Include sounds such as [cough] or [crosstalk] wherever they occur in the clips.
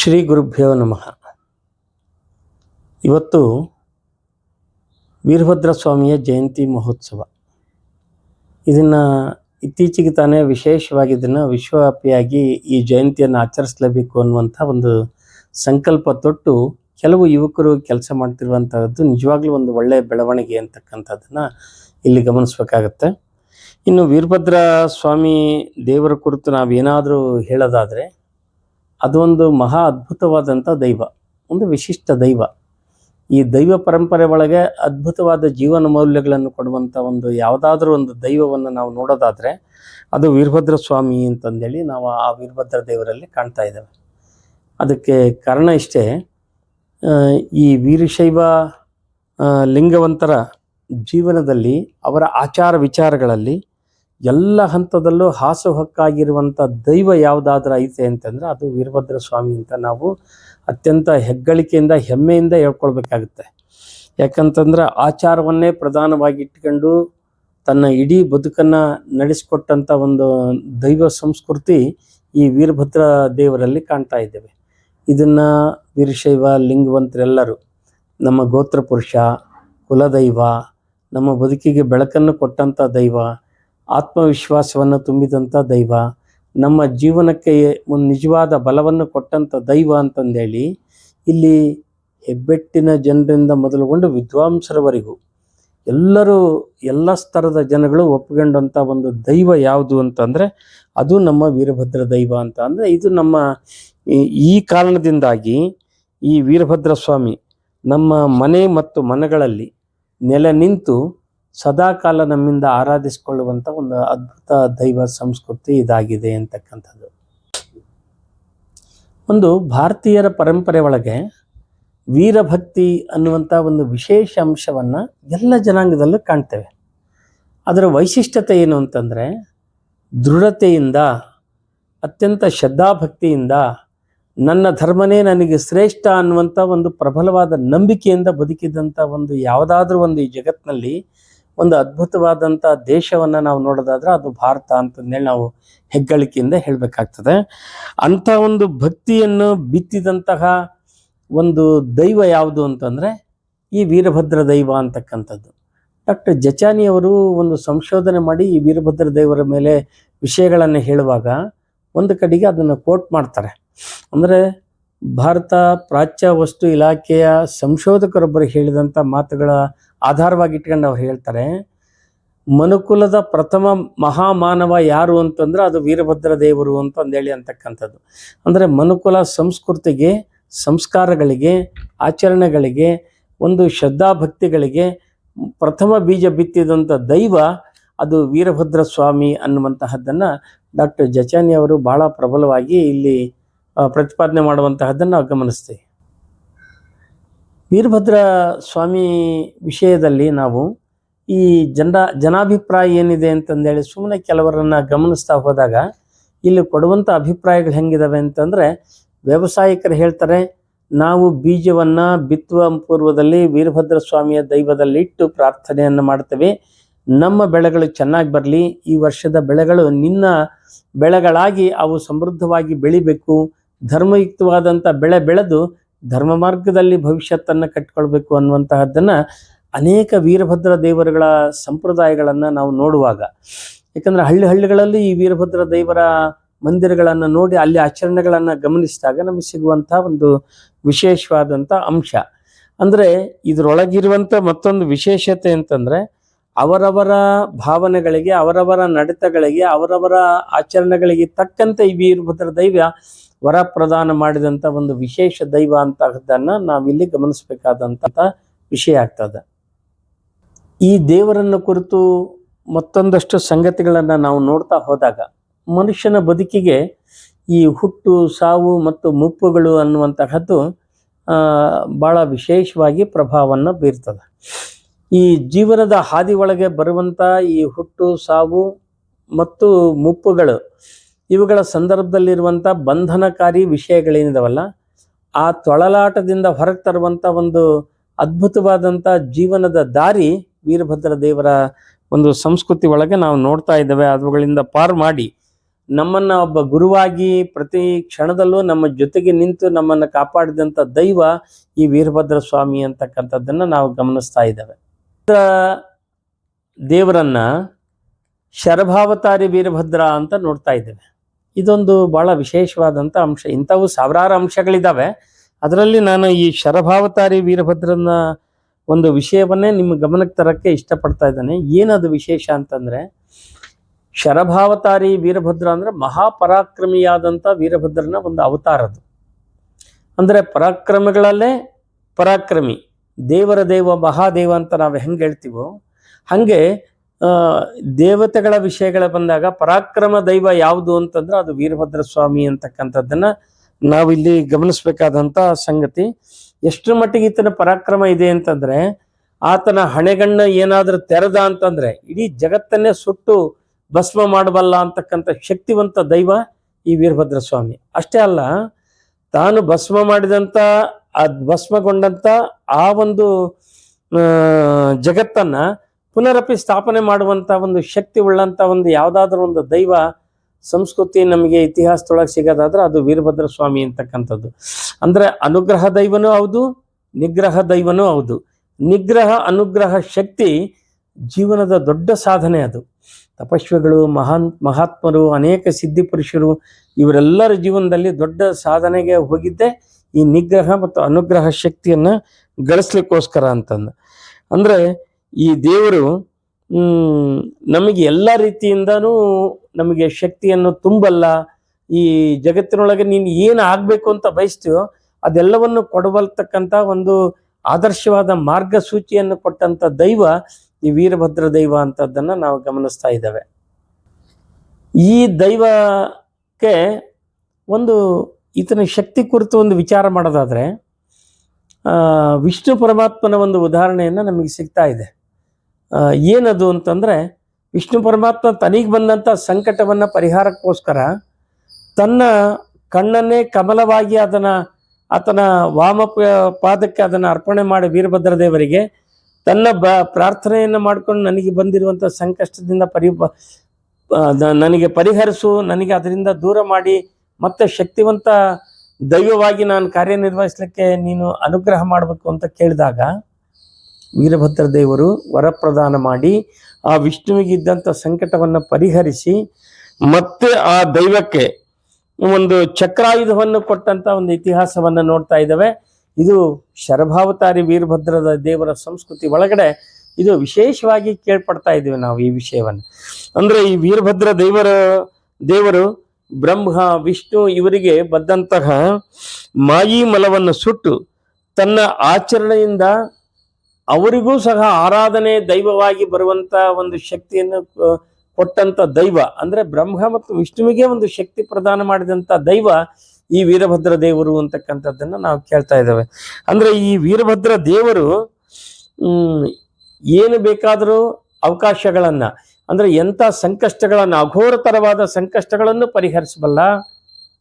ಶ್ರೀ ಗುರುಭ್ಯೋ ನಮಃ. ಇವತ್ತು ವೀರಭದ್ರ ಸ್ವಾಮಿಯ ಜಯಂತಿ ಮಹೋತ್ಸವ. ಇದನ್ನು ಇತ್ತೀಚೆಗೆ ತಾನೇ ವಿಶೇಷವಾಗಿ ಇದನ್ನು ವಿಶ್ವವ್ಯಾಪಿಯಾಗಿ ಈ ಜಯಂತಿಯನ್ನು ಆಚರಿಸಲೇಬೇಕು ಅನ್ನುವಂಥ ಒಂದು ಸಂಕಲ್ಪ ತೊಟ್ಟು ಕೆಲವು ಯುವಕರು ಕೆಲಸ ಮಾಡ್ತಿರುವಂಥದ್ದು ನಿಜವಾಗ್ಲೂ ಒಂದು ಒಳ್ಳೆಯ ಬೆಳವಣಿಗೆ ಅಂತಕ್ಕಂಥದ್ದನ್ನು ಇಲ್ಲಿ ಗಮನಿಸಬೇಕಾಗತ್ತೆ. ಇನ್ನು ವೀರಭದ್ರ ಸ್ವಾಮಿ ದೇವರ ಕುರಿತು ನಾವೇನಾದರೂ ಹೇಳೋದಾದರೆ ಅದೊಂದು ಮಹಾ ಅದ್ಭುತವಾದಂಥ ದೈವ, ಒಂದು ವಿಶಿಷ್ಟ ದೈವ. ಈ ದೈವ ಪರಂಪರೆ ಒಳಗೆ ಅದ್ಭುತವಾದ ಜೀವನ ಮೌಲ್ಯಗಳನ್ನು ಕೊಡುವಂಥ ಒಂದು ಯಾವುದಾದ್ರೂ ಒಂದು ದೈವವನ್ನು ನಾವು ನೋಡೋದಾದರೆ, ಅದು ವೀರಭದ್ರ ಸ್ವಾಮಿ ಅಂತಂದೇಳಿ ನಾವು ಆ ವೀರಭದ್ರ ದೇವರಲ್ಲಿ ಕಾಣ್ತಾ ಇದ್ದೇವೆ. ಅದಕ್ಕೆ ಕಾರಣ ಇಷ್ಟೇ ಈ ವೀರಶೈವ ಲಿಂಗವಂತರ ಜೀವನದಲ್ಲಿ ಅವರ ಆಚಾರ ವಿಚಾರಗಳಲ್ಲಿ ಎಲ್ಲ ಹಂತದಲ್ಲೂ ಹಾಸುಹೊಕ್ಕಾಗಿರುವಂಥ ದೈವ ಯಾವುದಾದ್ರೂ ಐತೆ ಅಂತಂದ್ರೆ ಅದು ವೀರಭದ್ರ ಸ್ವಾಮಿ ಅಂತ ನಾವು ಅತ್ಯಂತ ಹೆಗ್ಗಳಿಕೆಯಿಂದ, ಹೆಮ್ಮೆಯಿಂದ ಹೇಳ್ಕೊಳ್ಬೇಕಾಗುತ್ತೆ. ಯಾಕಂತಂದ್ರೆ ಆಚಾರವನ್ನೇ ಪ್ರಧಾನವಾಗಿ ಇಟ್ಕೊಂಡು ತನ್ನ ಇಡೀ ಬದುಕನ್ನು ನಡೆಸಿಕೊಟ್ಟಂಥ ಒಂದು ದೈವ ಸಂಸ್ಕೃತಿ ಈ ವೀರಭದ್ರ ದೇವರಲ್ಲಿ ಕಾಣ್ತಾ ಇದ್ದೇವೆ. ಇದನ್ನು ವೀರಶೈವ, ಲಿಂಗವಂತರೆಲ್ಲರೂ ನಮ್ಮ ಗೋತ್ರ ಪುರುಷ, ಕುಲದೈವ, ನಮ್ಮ ಬದುಕಿಗೆ ಬೆಳಕನ್ನು ಕೊಟ್ಟಂಥ ದೈವ ಆತ್ಮವಿಶ್ವಾಸವನ್ನು ತುಂಬಿದಂಥ ದೈವ, ನಮ್ಮ ಜೀವನಕ್ಕೆ ಒಂದು ನಿಜವಾದ ಬಲವನ್ನು ಕೊಟ್ಟಂಥ ದೈವ ಅಂತಂದೇಳಿ ಇಲ್ಲಿ ಹೆಬ್ಬೆಟ್ಟಿನ ಜನರಿಂದ ಮೊದಲುಗೊಂಡು ವಿದ್ವಾಂಸರವರೆಗೂ ಎಲ್ಲರೂ ಎಲ್ಲ ಸ್ತರದ ಜನಗಳು ಒಪ್ಪಿಕೊಂಡಂಥ ಒಂದು ದೈವ ಯಾವುದು ಅಂತಂದರೆ ಅದು ನಮ್ಮ ವೀರಭದ್ರ ದೈವ ಅಂತ. ಅಂದರೆ ಇದು ನಮ್ಮ ಈ ಕಾರಣದಿಂದಾಗಿ ಈ ವೀರಭದ್ರ ಸ್ವಾಮಿ ನಮ್ಮ ಮನೆ ಮತ್ತು ಮನೆಗಳಲ್ಲಿ ನೆಲೆ ನಿಂತು ಸದಾಕಾಲ ನಮ್ಮಿಂದ ಆರಾಧಿಸಿಕೊಳ್ಳುವಂಥ ಒಂದು ಅದ್ಭುತ ದೈವ ಸಂಸ್ಕೃತಿ ಇದಾಗಿದೆ ಅಂತಕ್ಕಂಥದ್ದು. ಒಂದು ಭಾರತೀಯರ ಪರಂಪರೆ ಒಳಗೆ ವೀರಭಕ್ತಿ ಅನ್ನುವಂಥ ಒಂದು ವಿಶೇಷ ಅಂಶವನ್ನು ಎಲ್ಲ ಜನಾಂಗದಲ್ಲೂ ಕಾಣ್ತೇವೆ. ಅದರ ವೈಶಿಷ್ಟ್ಯತೆ ಏನು ಅಂತಂದರೆ ದೃಢತೆಯಿಂದ, ಅತ್ಯಂತ ಶ್ರದ್ಧಾಭಕ್ತಿಯಿಂದ, ನನ್ನ ಧರ್ಮನೇ ನನಗೆ ಶ್ರೇಷ್ಠ ಅನ್ನುವಂಥ ಒಂದು ಪ್ರಬಲವಾದ ನಂಬಿಕೆಯಿಂದ ಬದುಕಿದಂಥ ಒಂದು ಯಾವುದಾದ್ರೂ ಒಂದು ಈ ಜಗತ್ತಿನಲ್ಲಿ ಒಂದು ಅದ್ಭುತವಾದಂಥ ದೇಶವನ್ನು ನಾವು ನೋಡೋದಾದ್ರೆ ಅದು ಭಾರತ ಅಂತಂದೇಳಿ ನಾವು ಹೆಗ್ಗಳಿಕೆಯಿಂದ ಹೇಳಬೇಕಾಗ್ತದೆ. ಅಂಥ ಒಂದು ಭಕ್ತಿಯನ್ನು ಬಿತ್ತಿದಂತಹ ಒಂದು ದೈವ ಯಾವುದು ಅಂತಂದರೆ ಈ ವೀರಭದ್ರ ದೈವ ಅಂತಕ್ಕಂಥದ್ದು. ಡಾಕ್ಟರ್ ಜಚಾನಿ ಅವರು ಒಂದು ಸಂಶೋಧನೆ ಮಾಡಿ ಈ ವೀರಭದ್ರ ದೈವರ ಮೇಲೆ ವಿಷಯಗಳನ್ನು ಹೇಳುವಾಗ ಒಂದು ಕಡೆಗೆ ಅದನ್ನು ಕೋಟ್ ಮಾಡ್ತಾರೆ. ಅಂದರೆ ಭಾರತ ಪ್ರಾಚ್ಯ ವಸ್ತು ಇಲಾಖೆಯ ಸಂಶೋಧಕರೊಬ್ಬರು ಹೇಳಿದಂಥ ಮಾತುಗಳ ಆಧಾರವಾಗಿ ಇಟ್ಕೊಂಡು ಅವ್ರು ಹೇಳ್ತಾರೆ, ಮನುಕುಲದ ಪ್ರಥಮ ಮಹಾಮಾನವ ಯಾರು ಅಂತಂದ್ರೆ ಅದು ವೀರಭದ್ರ ದೇವರು ಅಂತ ಅಂದೇಳಿ ಅಂತಕ್ಕಂಥದ್ದು. ಅಂದರೆ ಮನುಕುಲ ಸಂಸ್ಕೃತಿಗೆ, ಸಂಸ್ಕಾರಗಳಿಗೆ, ಆಚರಣೆಗಳಿಗೆ, ಒಂದು ಶ್ರದ್ಧಾಭಕ್ತಿಗಳಿಗೆ ಪ್ರಥಮ ಬೀಜ ಬಿತ್ತಿದಂಥ ದೈವ ಅದು ವೀರಭದ್ರ ಸ್ವಾಮಿ ಅನ್ನುವಂತಹದ್ದನ್ನು ಡಾಕ್ಟರ್ ಜಚಾನಿ ಅವರು ಬಹಳ ಪ್ರಬಲವಾಗಿ ಇಲ್ಲಿ ಪ್ರತಿಪಾದನೆ ಮಾಡುವಂತಹದ್ದನ್ನು ನಾವು ಗಮನಿಸ್ತೀವಿ. ವೀರಭದ್ರ ಸ್ವಾಮಿ ವಿಷಯದಲ್ಲಿ ನಾವು ಈ ಜನ, ಜನಾಭಿಪ್ರಾಯ ಏನಿದೆ ಅಂತಂದೇಳಿ ಸುಮ್ಮನೆ ಕೆಲವರನ್ನ ಗಮನಿಸ್ತಾ ಹೋದಾಗ ಇಲ್ಲಿ ಕೊಡುವಂಥ ಅಭಿಪ್ರಾಯಗಳು ಹೆಂಗಿದಾವೆ ಅಂತಂದರೆ ವ್ಯವಸಾಯಿಕರು ಹೇಳ್ತಾರೆ, ನಾವು ಬೀಜವನ್ನು ಬಿತ್ತುವ ಪೂರ್ವದಲ್ಲಿ ವೀರಭದ್ರ ಸ್ವಾಮಿಯ ದೈವದಲ್ಲಿ ಇಟ್ಟು ಪ್ರಾರ್ಥನೆಯನ್ನು ಮಾಡ್ತೇವೆ. ನಮ್ಮ ಬೆಳೆಗಳು ಚೆನ್ನಾಗಿ ಬರಲಿ, ಈ ವರ್ಷದ ಬೆಳೆಗಳು ನಿನ್ನ ಬೆಳೆಗಳಾಗಿ ಅವು ಸಮೃದ್ಧವಾಗಿ ಬೆಳಿಬೇಕು. ಧರ್ಮಯುಕ್ತವಾದಂಥ ಬೆಳೆ ಬೆಳೆದು ಧರ್ಮ ಮಾರ್ಗದಲ್ಲಿ ಭವಿಷ್ಯತ್ತನ್ನು ಕಟ್ಕೊಳ್ಬೇಕು ಅನ್ನುವಂತಹದ್ದನ್ನು ಅನೇಕ ವೀರಭದ್ರ ದೇವರುಗಳ ಸಂಪ್ರದಾಯಗಳನ್ನು ನಾವು ನೋಡುವಾಗ. ಯಾಕಂದರೆ ಹಳ್ಳಿ ಹಳ್ಳಿಗಳಲ್ಲಿ ಈ ವೀರಭದ್ರ ದೇವರ ಮಂದಿರಗಳನ್ನು ನೋಡಿ ಅಲ್ಲಿ ಆಚರಣೆಗಳನ್ನು ಗಮನಿಸಿದಾಗ ನಮಗೆ ಸಿಗುವಂಥ ಒಂದು ವಿಶೇಷವಾದಂಥ ಅಂಶ. ಅಂದರೆ ಇದರೊಳಗಿರುವಂಥ ಮತ್ತೊಂದು ವಿಶೇಷತೆ ಅಂತಂದರೆ ಅವರವರ ಭಾವನೆಗಳಿಗೆ, ಅವರವರ ನಡೆತಗಳಿಗೆ, ಅವರವರ ಆಚರಣೆಗಳಿಗೆ ತಕ್ಕಂತೆ ಈ ವೀರಭದ್ರ ದೈವ ವರ ಪ್ರದಾನ ಮಾಡಿದಂಥ ಒಂದು ವಿಶೇಷ ದೈವ ಅಂತಹದ್ದನ್ನು ನಾವಿಲ್ಲಿ ಗಮನಿಸಬೇಕಾದಂಥ ವಿಷಯ ಆಗ್ತದೆ. ಈ ದೇವರನ್ನು ಕುರಿತು ಮತ್ತೊಂದಷ್ಟು ಸಂಗತಿಗಳನ್ನು ನಾವು ನೋಡ್ತಾ ಹೋದಾಗ ಮನುಷ್ಯನ ಬದುಕಿಗೆ ಈ ಹುಟ್ಟು, ಸಾವು ಮತ್ತು ಮುಪ್ಪುಗಳು ಅನ್ನುವಂತಹದ್ದು ಭಾಳ ವಿಶೇಷವಾಗಿ ಪ್ರಭಾವವನ್ನು ಬೀರ್ತದೆ. ಈ ಜೀವನದ ಹಾದಿ ಒಳಗೆ ಬರುವಂಥ ಈ ಹುಟ್ಟು, ಸಾವು ಮತ್ತು ಮುಪ್ಪುಗಳು ಇವುಗಳ ಸಂದರ್ಭದಲ್ಲಿರುವಂಥ ಬಂಧನಕಾರಿ ವಿಷಯಗಳೇನಿದವಲ್ಲ, ಆ ತೊಳಲಾಟದಿಂದ ಹೊರಗೆ ತರುವಂಥ ಒಂದು ಅದ್ಭುತವಾದಂಥ ಜೀವನದ ದಾರಿ ವೀರಭದ್ರ ದೇವರ ಒಂದು ಸಂಸ್ಕೃತಿ ಒಳಗೆ ನಾವು ನೋಡ್ತಾ ಇದ್ದೇವೆ. ಅವುಗಳಿಂದ ಪಾರು ಮಾಡಿ ನಮ್ಮನ್ನ ಒಬ್ಬ ಗುರುವಾಗಿ ಪ್ರತಿ ಕ್ಷಣದಲ್ಲೂ ನಮ್ಮ ಜೊತೆಗೆ ನಿಂತು ನಮ್ಮನ್ನ ಕಾಪಾಡಿದಂಥ ದೈವ ಈ ವೀರಭದ್ರ ಸ್ವಾಮಿ ಅಂತಕ್ಕಂಥದ್ದನ್ನು ನಾವು ಗಮನಿಸ್ತಾ ಇದ್ದೇವೆ. ದೇವರನ್ನು ದೇವರನ್ನ ಶರಭಾವತಾರಿ ವೀರಭದ್ರ ಅಂತ ನೋಡ್ತಾ ಇದ್ದೇವೆ. ಇದೊಂದು ಬಹಳ ವಿಶೇಷವಾದಂಥ ಅಂಶ. ಇಂಥವು ಸಾವಿರಾರು ಅಂಶಗಳಿದ್ದಾವೆ ಅದರಲ್ಲಿ ನಾನು ಈ ಶರಭಾವತಾರಿ ವೀರಭದ್ರನ ಒಂದು ವಿಷಯವನ್ನೇ ನಿಮ್ಮ ಗಮನಕ್ಕೆ ತರಕ್ಕೆ ಇಷ್ಟಪಡ್ತಾ ಇದ್ದೇನೆ. ಏನದು ವಿಶೇಷ ಅಂತಂದರೆ, ಶರಭಾವತಾರಿ ವೀರಭದ್ರ ಅಂದರೆ ಮಹಾಪರಾಕ್ರಮಿಯಾದಂಥ ವೀರಭದ್ರನ ಒಂದು ಅವತಾರ ಅದು ಅಂದ್ರೆ ಪರಾಕ್ರಮಗಳಲ್ಲೇ ಪರಾಕ್ರಮಿ. ದೇವರ ದೇವ, ಮಹಾದೇವ ಅಂತ ನಾವು ಹೆಂಗೆ ಹೇಳ್ತೀವೋ, ಹಾಗೆ ದೇವತೆಗಳ ವಿಷಯಗಳ ಬಂದಾಗ ಪರಾಕ್ರಮ ದೈವ ಯಾವುದು ಅಂತಂದ್ರೆ ಅದು ವೀರಭದ್ರ ಸ್ವಾಮಿ ಅಂತಕ್ಕಂಥದ್ದನ್ನ ನಾವಿಲ್ಲಿ ಗಮನಿಸ್ಬೇಕಾದಂಥ ಸಂಗತಿ. ಎಷ್ಟು ಮಟ್ಟಿಗೆ ಈತನ ಪರಾಕ್ರಮ ಇದೆ ಅಂತಂದ್ರೆ ಆತನ ಹಣೆಗಣ್ಣ ಏನಾದರೂ ತೆರೆದ ಅಂತಂದ್ರೆ ಇಡೀ ಜಗತ್ತನ್ನೇ ಸುಟ್ಟು ಭಸ್ಮ ಮಾಡಬಲ್ಲ ಅಂತಕ್ಕಂಥ ಶಕ್ತಿವಂತ ದೈವ ಈ ವೀರಭದ್ರ ಸ್ವಾಮಿ. ಅಷ್ಟೇ ಅಲ್ಲ, ತಾನು ಭಸ್ಮ ಮಾಡಿದಂಥ ಆ ಭಸ್ಮಗೊಂಡಂತ ಆ ಒಂದು ಜಗತ್ತನ್ನ ಪುನರಪಿ ಸ್ಥಾಪನೆ ಮಾಡುವಂತ ಒಂದು ಶಕ್ತಿ ಉಳ್ಳಂತ ಒಂದು ಯಾವುದಾದ್ರೂ ಒಂದು ದೈವ ಸಂಸ್ಕೃತಿ ನಮಗೆ ಇತಿಹಾಸದೊಳಗೆ ಸಿಗೋದಾದ್ರೆ ಅದು ವೀರಭದ್ರ ಸ್ವಾಮಿ ಅಂತಕ್ಕಂಥದ್ದು. ಅಂದ್ರೆ ಅನುಗ್ರಹ ದೈವನೂ ಹೌದು, ನಿಗ್ರಹ ದೈವನೂ ಹೌದು. ನಿಗ್ರಹ, ಅನುಗ್ರಹ ಶಕ್ತಿ ಜೀವನದ ದೊಡ್ಡ ಸಾಧನೆ ಅದು. ತಪಸ್ವಿಗಳು ಮಹಾನ್, ಮಹಾತ್ಮರು, ಅನೇಕ ಸಿದ್ಧಿ ಪುರುಷರು ಇವರೆಲ್ಲರ ಜೀವನದಲ್ಲಿ ದೊಡ್ಡ ಸಾಧನೆಗೆ ಹೋಗಿದ್ದೆ. ಈ ನಿಗ್ರಹ ಮತ್ತು ಅನುಗ್ರಹ ಶಕ್ತಿಯನ್ನ ಗಳಿಸ್ಲಿಕ್ಕೋಸ್ಕರ ಅಂತಂದು. ಅಂದ್ರೆ ಈ ದೇವರು ನಮಗೆ ಎಲ್ಲ ರೀತಿಯಿಂದನೂ ನಮಗೆ ಶಕ್ತಿಯನ್ನು ತುಂಬಲ್ಲ. ಈ ಜಗತ್ತಿನೊಳಗೆ ನೀನು ಏನು ಆಗಬೇಕು ಅಂತ ಬಯಸ್ತೀಯೋ ಅದೆಲ್ಲವನ್ನು ಕೊಡಬಲ್ತಕ್ಕಂಥ ಒಂದು ಆದರ್ಶವಾದ ಮಾರ್ಗಸೂಚಿಯನ್ನು ಕೊಟ್ಟಂಥ ದೈವ ಈ ವೀರಭದ್ರ ದೈವ ಅಂತದನ್ನ ನಾವು ಗಮನಿಸ್ತಾ ಇದ್ದೇವೆ. ಈ ದೈವಕ್ಕೆ ಒಂದು ಈತನ ಶಕ್ತಿ ಕುರಿತು ಒಂದು ವಿಚಾರ ಮಾಡೋದಾದರೆ ವಿಷ್ಣು ಪರಮಾತ್ಮನ ಒಂದು ಉದಾಹರಣೆಯನ್ನು ನಮಗೆ ಸಿಗ್ತಾ ಇದೆ. ಏನದು ಅಂತಂದರೆ ವಿಷ್ಣು ಪರಮಾತ್ಮ ತನಿಗೆ ಬಂದಂಥ ಸಂಕಟವನ್ನು ಪರಿಹಾರಕ್ಕೋಸ್ಕರ ತನ್ನ ಕಣ್ಣನ್ನೇ ಕಮಲವಾಗಿ ಅದನ್ನು, ಆತನ ವಾಮ ಪಾದಕ್ಕೆ ಅದನ್ನು ಅರ್ಪಣೆ ಮಾಡಿ ವೀರಭದ್ರ ದೇವರಿಗೆ ತನ್ನ ಬ, ಪ್ರಾರ್ಥನೆಯನ್ನು ಮಾಡ್ಕೊಂಡು ನನಗೆ ಬಂದಿರುವಂಥ ಸಂಕಷ್ಟದಿಂದ ಪರಿ ನನಗೆ ಪರಿಹರಿಸು, ನನಗೆ ಅದರಿಂದ ದೂರ ಮಾಡಿ, ಮತ್ತೆ ಶಕ್ತಿವಂತ ದೈವವಾಗಿ ನಾನು ಕಾರ್ಯನಿರ್ವಹಿಸಲಿಕ್ಕೆ ನೀನು ಅನುಗ್ರಹ ಮಾಡಬೇಕು ಅಂತ ಕೇಳಿದಾಗ ವೀರಭದ್ರ ದೇವರು ವರಪ್ರದಾನ ಮಾಡಿ ಆ ವಿಷ್ಣುವಿಗಿದ್ದಂಥ ಸಂಕಟವನ್ನು ಪರಿಹರಿಸಿ ಮತ್ತೆ ಆ ದೈವಕ್ಕೆ ಒಂದು ಚಕ್ರಾಯುಧವನ್ನು ಕೊಟ್ಟಂತ ಒಂದು ಇತಿಹಾಸವನ್ನು ನೋಡ್ತಾ ಇದ್ದಾವೆ. ಇದು ಶರಭಾವತಾರಿ ವೀರಭದ್ರದ ದೇವರ ಸಂಸ್ಕೃತಿ ಒಳಗಡೆ ಇದು ವಿಶೇಷವಾಗಿ ಕೇಳ್ಪಡ್ತಾ ಇದ್ದೀವಿ ನಾವು ಈ ವಿಷಯವನ್ನು. ಅಂದ್ರೆ ಈ ವೀರಭದ್ರ ದೇವರ, ದೇವರು ಬ್ರಹ್ಮ, ವಿಷ್ಣು ಇವರಿಗೆ ಬಂದಂತಹ ಮಾಯಿ ಮಲವನ್ನು ಸುಟ್ಟು ತನ್ನ ಆಚರಣೆಯಿಂದ ಅವರಿಗೂ ಸಹ ಆರಾಧನೆ ದೈವವಾಗಿ ಬರುವಂತ ಒಂದು ಶಕ್ತಿಯನ್ನು ಕೊಟ್ಟಂತ ದೈವ, ಅಂದ್ರೆ ಬ್ರಹ್ಮ ಮತ್ತು ವಿಷ್ಣುವಿಗೆ ಒಂದು ಶಕ್ತಿ ಪ್ರದಾನ ಮಾಡಿದಂತ ದೈವ ಈ ವೀರಭದ್ರ ದೇವರು ಅಂತಕ್ಕಂಥದ್ದನ್ನ ನಾವು ಕೇಳ್ತಾ ಇದ್ದೇವೆ. ಅಂದ್ರೆ ಈ ವೀರಭದ್ರ ದೇವರು ಏನು ಬೇಕಾದರೂ ಅವಕಾಶಗಳನ್ನ, ಅಂದ್ರೆ ಎಂಥ ಸಂಕಷ್ಟಗಳನ್ನ, ಅಘೋರತರವಾದ ಸಂಕಷ್ಟಗಳನ್ನು ಪರಿಹರಿಸಬಲ್ಲ,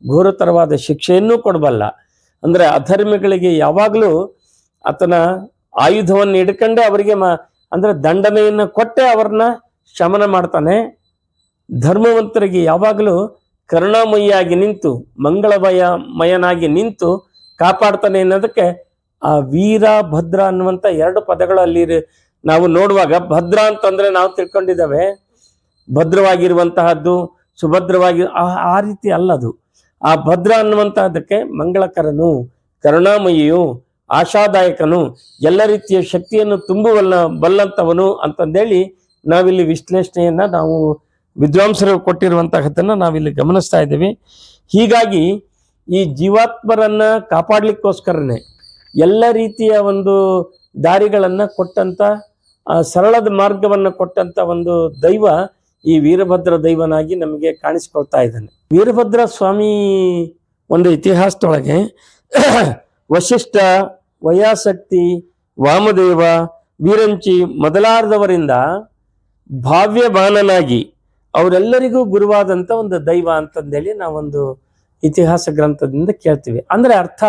ಘೋರತರವಾದ ಶಿಕ್ಷೆಯನ್ನು ಕೊಡಬಲ್ಲ, ಅಂದ್ರೆ ಅಧರ್ಮಿಗಳಿಗೆ ಯಾವಾಗಲೂ ಆತನ ಆಯುಧವನ್ನು ಹಿಡ್ಕೊಂಡೆ ಅವರಿಗೆ ಮ, ಅಂದ್ರೆ ದಂಡನೆಯನ್ನು ಕೊಟ್ಟೆ ಅವ್ರನ್ನ ಶಮನ ಮಾಡ್ತಾನೆ. ಧರ್ಮವಂತರಿಗೆ ಯಾವಾಗಲೂ ಕರುಣಾಮಯಿಯಾಗಿ ನಿಂತು ಮಂಗಳಮಯ ಮಯನಾಗಿ ನಿಂತು ಕಾಪಾಡ್ತಾನೆ ಅನ್ನೋದಕ್ಕೆ ಆ ವೀರ ಭದ್ರ ಅನ್ನುವಂಥ ಎರಡು ಪದಗಳು ಅಲ್ಲಿ ನಾವು ನೋಡುವಾಗ ಭದ್ರ ಅಂತಂದ್ರೆ ನಾವು ತಿಳ್ಕೊಂಡಿದ್ದಾವೆ. ಭದ್ರವಾಗಿರುವಂತಹದ್ದು, ಸುಭದ್ರವಾಗಿ ಆ ರೀತಿ ಅಲ್ಲದು. ಆ ಭದ್ರ ಅನ್ನುವಂತಹದಕ್ಕೆ ಮಂಗಳಕರನು, ಕರುಣಾಮಯಿಯು ಆಶಾದಾಯಕನು, ಎಲ್ಲ ರೀತಿಯ ಶಕ್ತಿಯನ್ನು ತುಂಬುವಲ್ಲ, ಬಲ್ಲಂಥವನು ಅಂತಂದೇಳಿ ನಾವಿಲ್ಲಿ ವಿಶ್ಲೇಷಣೆಯನ್ನು ನಾವು ವಿದ್ವಾಂಸರು ಕೊಟ್ಟಿರುವಂತಹದ್ದನ್ನು ನಾವಿಲ್ಲಿ ಗಮನಿಸ್ತಾ ಇದ್ದೀವಿ. ಹೀಗಾಗಿ ಈ ಜೀವಾತ್ಮರನ್ನು ಕಾಪಾಡಲಿಕ್ಕೋಸ್ಕರನೇ ಎಲ್ಲ ರೀತಿಯ ಒಂದು ದಾರಿಗಳನ್ನು ಕೊಟ್ಟಂಥ ಸರಳದ ಮಾರ್ಗವನ್ನು ಕೊಟ್ಟಂಥ ಒಂದು ದೈವ ಈ ವೀರಭದ್ರ ದೈವನಾಗಿ ನಮಗೆ ಕಾಣಿಸ್ಕೊಳ್ತಾ ಇದ್ದಾನೆ. ವೀರಭದ್ರ ಸ್ವಾಮಿ ಒಂದು ಇತಿಹಾಸದೊಳಗೆ [clears throat] ವಶಿಷ್ಠ ವಯಾಸಕ್ತಿ ವಾಮದೇವ ವೀರಂಚಿ ಮೊದಲಾದವರಿಂದ ಭಾವ್ಯಮಾನನಾಗಿ ಅವರೆಲ್ಲರಿಗೂ ಗುರುವಾದಂಥ ಒಂದು ದೈವ ಅಂತಂದೇಳಿ ನಾವೊಂದು ಇತಿಹಾಸ ಗ್ರಂಥದಿಂದ ಕೇಳ್ತೀವಿ. ಅಂದರೆ ಅರ್ಥ,